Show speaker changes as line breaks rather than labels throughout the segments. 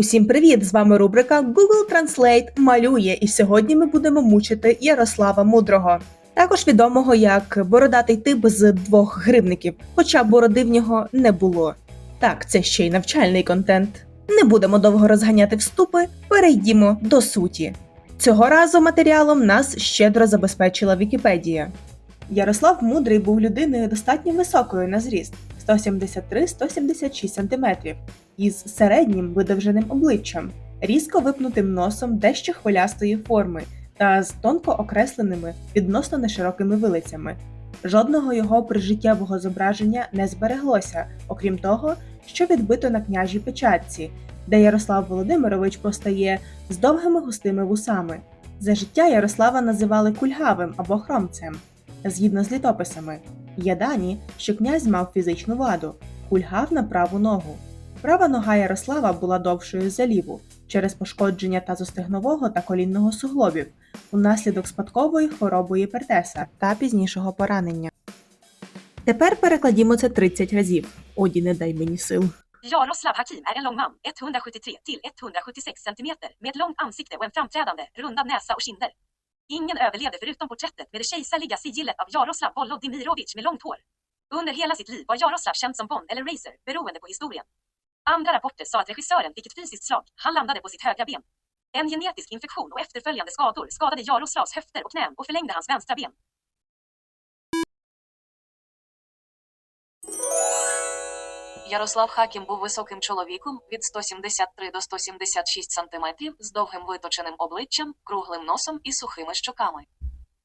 Усім привіт! З вами рубрика Google Translate малює, і сьогодні ми будемо мучити Ярослава Мудрого, також відомого як бородатий тип з двох гривників, хоча бороди в нього не було. Так, це ще й навчальний контент. Не будемо довго розганяти вступи, перейдімо до суті. Цього разу матеріалом нас щедро забезпечила Вікіпедія. Ярослав Мудрий був людиною достатньо високою на зріст 173-176 см, із середнім видовженим обличчям, різко випнутим носом дещо хвилястої форми та з тонко окресленими відносно неширокими вилицями. Жодного його прижиттєвого зображення не збереглося, окрім того, що відбито на княжій печатці, де Ярослав Володимирович постає з довгими густими вусами. За життя Ярослава називали кульгавим або хромцем. Згідно з літописами, є дані, що князь мав фізичну ваду, кульгав на праву ногу. Права нога Ярослава була довшою за ліву через пошкодження тазостегнового та колінного суглобів унаслідок спадкової хвороби Єпертеса та пізнішого поранення. Тепер перекладімо це 30 разів. Оді, не дай мені сил.
Jaroslav Hakim är en lång man, 173 till 176 cm, med långt ansikte och en framträdande, rundad näsa och kinder. Ingen överlevde förutom porträttet med det kejsarliga sigillet av Jaroslav Volodymyrovich med långt hår. Under hela sitt liv var Jaroslav känd som Bond eller Racer, beroende på historien. Andra rapporter sa att regissören fick ett fysiskt slag, han landade på sitt högra ben. En genetisk infektion och efterföljande skador skadade Jaroslavs höfter och knän och förlängde hans vänstra ben.
Ярослав Хакім був високим чоловіком від 173 до 176 сантиметрів з довгим виточеним обличчям, круглим носом і сухими щоками.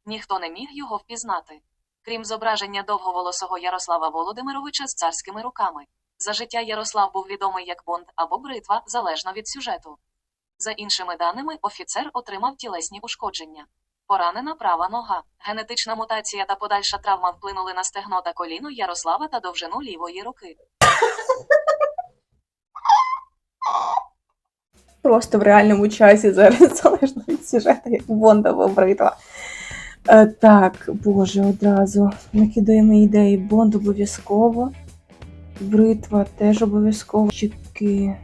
Ніхто не міг його впізнати. Крім зображення довговолосого Ярослава Володимировича з царськими руками. За життя Ярослав був відомий як Бонд або Бритва, залежно від сюжету. За іншими даними, офіцер отримав тілесні ушкодження. Поранена права нога, генетична мутація та подальша травма вплинули на стегно та коліно Ярослава та довжину лівої руки.
Просто в реальному часі зараз залежно від сюжету, як Бонда або Бритва. Е, так, боже, одразу накидаємо ідеї. Бонд обов'язково. Бритва теж обов'язково. Щітки.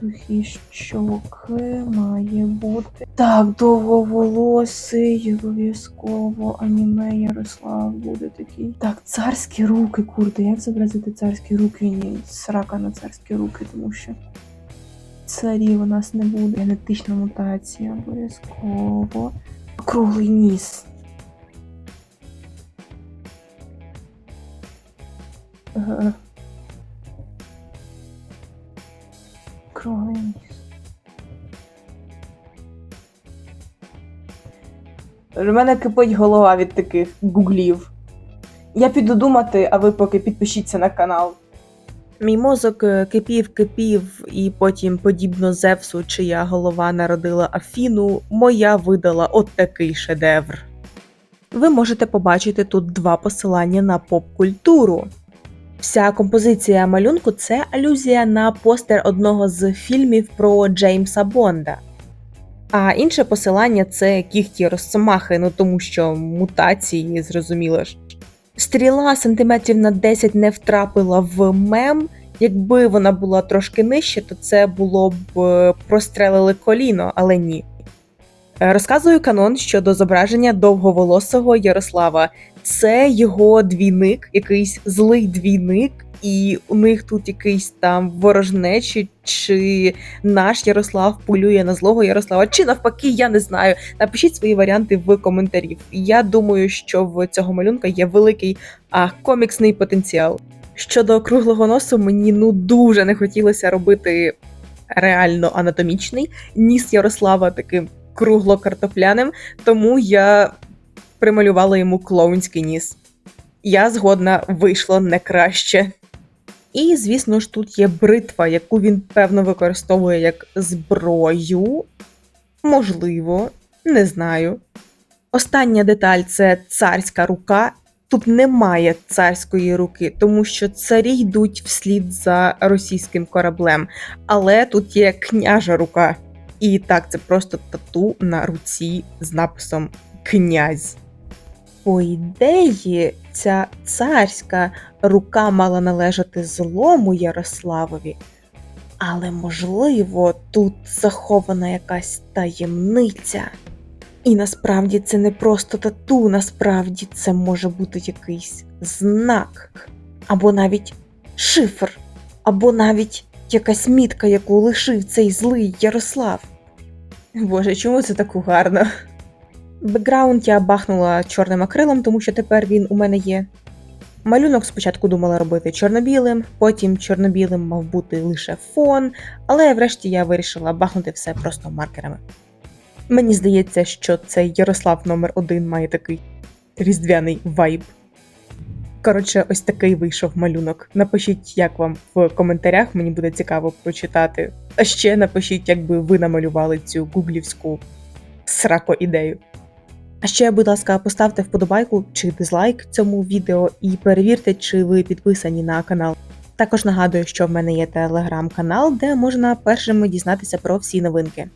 Сухі щоки має бути. Так, довговолосий, обов'язково. Аніме Ярослав буде такий. Так, царські руки, курди. Як зобразити царські руки? Ні, срака на царські руки, тому що царів у нас не буде. Генетична мутація обов'язково. Круглий ніс. Е. У мене кипить голова від таких гуглів. Я піду думати, а ви поки підпишіться на канал. Мій мозок е, кипів, кипів, і потім, подібно Зевсу, чия голова народила Афіну, моя видала от такий шедевр. Ви можете побачити тут два посилання на поп-культуру. Вся композиція малюнку це алюзія на постер одного з фільмів про Джеймса Бонда. А інше посилання це кіхті Росомахи, ну тому що мутації, зрозуміло ж. Стріла сантиметрів на 10 не втрапила в мем. Якби вона була трошки нижче, то це було б е, прострелили коліно, але ні. Е, Розказую канон щодо зображення довговолосого Ярослава. Це його двійник, якийсь злий двійник, і у них тут якийсь там ворожнечі, чи наш Ярослав полює на злого Ярослава, чи навпаки, я не знаю. Напишіть свої варіанти в коментарі. Я думаю, що в цього малюнка є великий а, коміксний потенціал. Щодо круглого носу, мені ну дуже не хотілося робити реально анатомічний ніс Ярослава таким кругло-картопляним, тому я прималювала йому клоунський ніс. Я згодна вийшло не краще. І, звісно ж, тут є бритва, яку він певно використовує як зброю. Можливо, не знаю. Остання деталь це царська рука. Тут немає царської руки, тому що царі йдуть вслід за російським кораблем. Але тут є княжа рука. І так, це просто тату на руці з написом князь. По ідеї, ця царська рука мала належати злому Ярославові, Але можливо, тут захована якась таємниця. І насправді це не просто тату, насправді це може бути якийсь знак, або навіть шифр, або навіть якась мітка, яку лишив цей злий Ярослав. Боже, чому це так гарно? Бекграунд я бахнула чорним акрилом, тому що тепер він у мене є. Малюнок спочатку думала робити чорно-білим, потім чорно-білим мав бути лише фон, але врешті я вирішила бахнути все просто маркерами. Мені здається, що цей Ярослав номер 1 має такий різдвяний вайб. Коротше, ось такий вийшов малюнок. Напишіть, як вам в коментарях, мені буде цікаво прочитати. А ще напишіть, як би ви намалювали цю гуглівську срако ідею. А ще, будь ласка, поставте вподобайку чи дизлайк цьому відео і перевірте, чи ви підписані на канал. Також нагадую, що в мене є телеграм-канал, де можна першими дізнатися про всі новинки.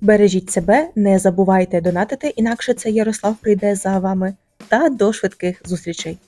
Бережіть себе, не забувайте донатити, інакше це Ярослав прийде за вами. Та до швидких зустрічей!